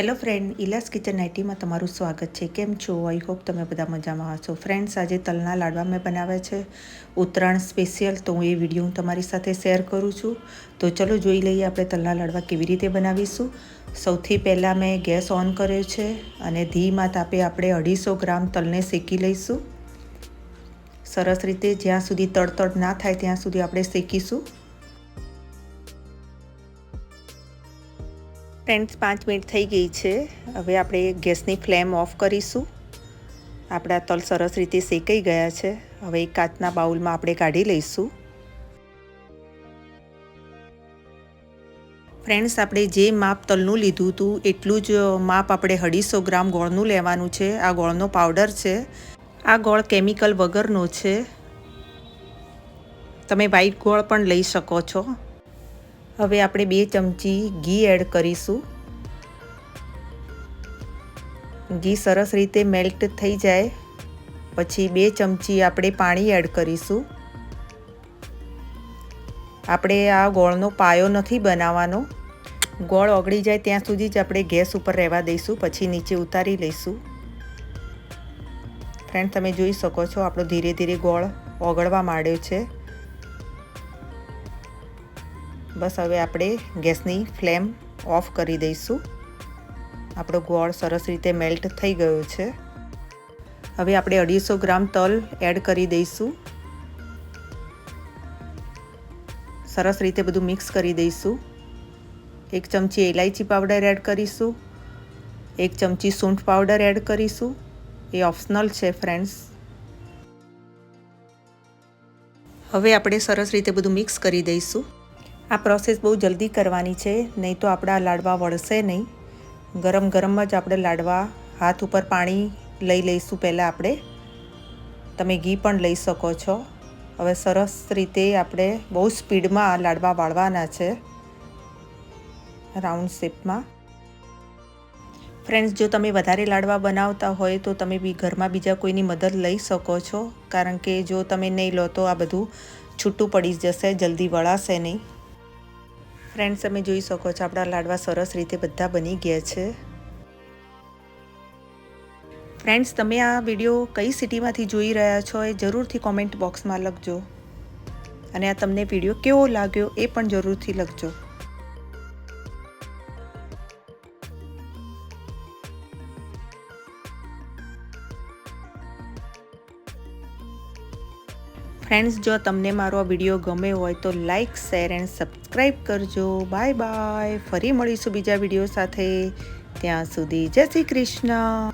Hello friend Ila's kitchen નાઇટીમાં તમારું સ્વાગત છે. કેમ છો? આઈ હોપ તમે બધા મજામાં હશો. ફ્રેન્ડ્સ, આજે તલના લાડવા મેં બનાવ્યા છે. ઉત્તરાયણ સ્પેશિયલ, તો હું એ વીડિયો હું તમારી સાથે શેર કરું છું. તો ચલો જોઈ લઈએ આપણે તલના લાડવા કેવી રીતે બનાવીશું. સૌથી પહેલાં મેં ગેસ ઓન કર્યો છે અને ધીમાં તાપે આપણે અઢીસો ગ્રામ તલને શેકી લઈશું. સરસ રીતે જ્યાં સુધી તડતડ ના થાય ત્યાં સુધી આપણે શેકીશું. ફ્રેન્ડ્સ, પાંચ મિનિટ થઈ ગઈ છે. હવે આપણે ગેસની ફ્લેમ ઓફ કરીશું. આપણા તલ સરસ રીતે શેકાઈ ગયા છે. હવે એક કાચના બાઉલમાં આપણે કાઢી લઈશું. ફ્રેન્ડ્સ, આપણે જે માપ તલનું લીધું હતું, એટલું જ માપ આપણે અઢીસો ગ્રામ ગોળનું લેવાનું છે. આ ગોળનો પાવડર છે. આ ગોળ કેમિકલ વગરનો છે. તમે વ્હાઈટ ગોળ પણ લઈ શકો છો. હવે આપણે બે ચમચી ઘી એડ કરીશું. ઘી સરસ રીતે મેલ્ટ થઈ જાય. પછી બે ચમચી આપણે પાણી એડ કરીશું. આપણે આ ગોળનો પાયો નથી બનાવવાનો. ગોળ ઓગળી જાય ત્યાં સુધી જ આપણે ગેસ ઉપર રહેવા દઈશું, પછી નીચે ઉતારી લઈશું. ફ્રેન્ડ, તમે જોઈ શકો છો આપણો ધીરે ધીરે ગોળ ઓગળવા માંડ્યો છે. બસ હવે આપણે ગેસની ફ્લેમ ઓફ કરી દઈશું. આપણો ગોળ સરસ રીતે મેલ્ટ થઈ ગયો છે. હવે આપણે અઢીસો ગ્રામ તલ એડ કરી દઈશું. સરસ રીતે બધું મિક્સ કરી દઈશું. એક ચમચી ઇલાયચી પાવડર એડ કરીશું. એક ચમચી સૂંઠ પાવડર એડ કરીશું. એ ઓપ્શનલ છે, ફ્રેન્ડ્સ. હવે આપણે સરસ રીતે બધું મિક્સ કરી દઈશું. આ પ્રોસેસ બહુ જલ્દી કરવાની છે, નહીં તો આપણા લાડવા વળશે નહીં. ગરમ ગરમ જ આપણે લાડવા હાથ ઉપર પાણી લઈ લઈશું પહેલાં આપણે. તમે ઘી પણ લઈ શકો છો. હવે સરસ રીતે આપણે બહુ સ્પીડમાં આ લાડવા વાળવાના છે રાઉન્ડ શેપમાં ફ્રેન્ડ્સ જો તમે વધારે લાડવા બનાવતા હોય તો તમે બી ઘરમાં બીજા કોઈની મદદ લઈ શકો છો. કારણ કે જો તમે નહીં લો તો આ બધું છૂટું પડી જશે, જલ્દી વળાશે નહીં. ફ્રેન્ડ્સ, તમે જોઈ શકો છો, આપણા લાડવા સરસ રીતે બધા બની ગયા છે. ફ્રેન્ડ્સ, તમે આ વીડિયો કઈ સિટીમાંથી જોઈ રહ્યા છો એ જરૂરથી કોમેન્ટ બોક્સમાં લખજો. અને આ તમને વીડિયો કેવો લાગ્યો એ પણ જરૂરથી લખજો. ફ્રેન્ડ્સ જો તમને મારો વીડિયો ગમે હોય તો લાઇક શેર એન્ડ સબસ્ક્રાઈબ કરજો. બાય બાય ફરી મળીશું બીજા વીડિયો સાથે. ત્યાં સુધી જય શ્રી કૃષ્ણ.